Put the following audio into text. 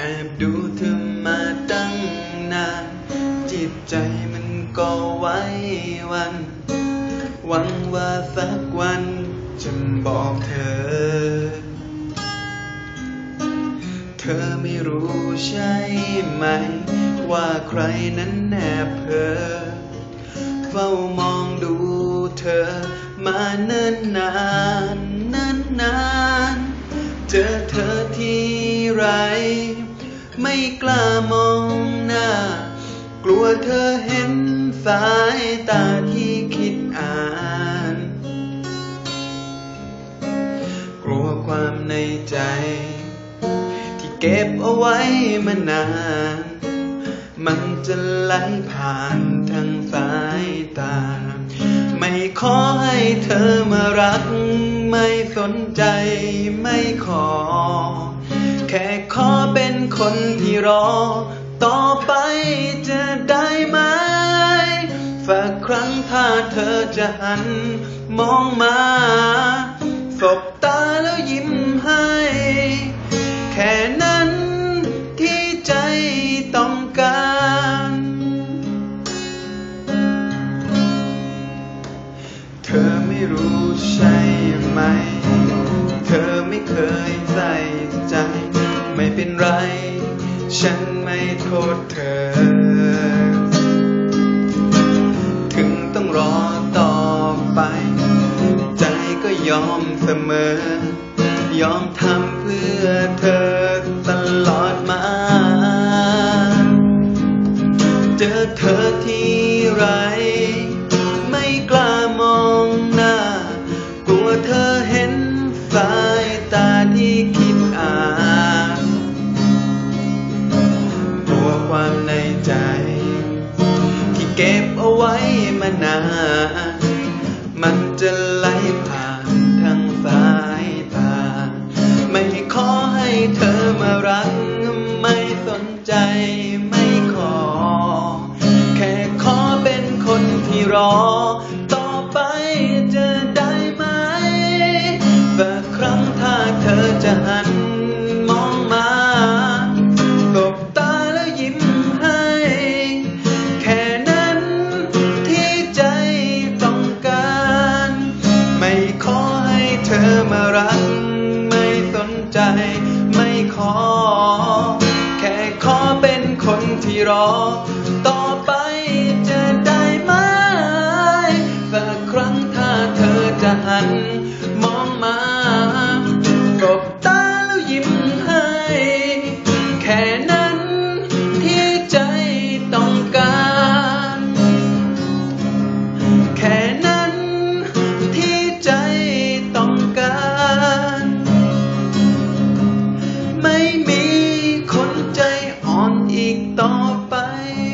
แอบดูเธอมาตั้งนาน จิตใจมันก็ไว้วัน หวังว่าสักวันจะบอกเธอ เธอไม่รู้ใช่ไหม ว่าใครนั้นแนบเพอเฝ้ามองดูเธอมาเนิ่นนานเนิ่นนาน เจอเธอที่ไร ไม่กล้ามองหน้า กลัวเธอเห็นสายตาที่คิดอ่าน กลัวความในใจ ที่เก็บเอาไว้มานาน มันจะไหลผ่านทางสายตา ไม่ขอให้เธอมารัก ไม่สนใจไม่ขอ แค่ขอเป็นคนที่รอ ต่อไปจะได้ไหมสักครั้งถ้าเธอจะหันมองมาสบตาแล้วยิ้มให้ แค่นั้นที่ใจต้องการ เธอไม่รู้ใช่ไหม เธอไม่เคยใส่ใจ ฉันไม่โทษเธอ ถึงต้องรอต่อไป ใจก็ยอมเสมอ ยอมทำเพื่อเธอตลอดมา เจอเธอที่ไร ใจ ที่เก็บเอาไว้มานาน มันจะไหลผ่านทางสายตา ไม่ขอให้เธอมารัก ไม่สนใจไม่ขอ แค่ขอเป็นคนที่รอ อมารัก ไม่สนใจ ไม่ขอ แค่ขอเป็นคนที่รอ bye.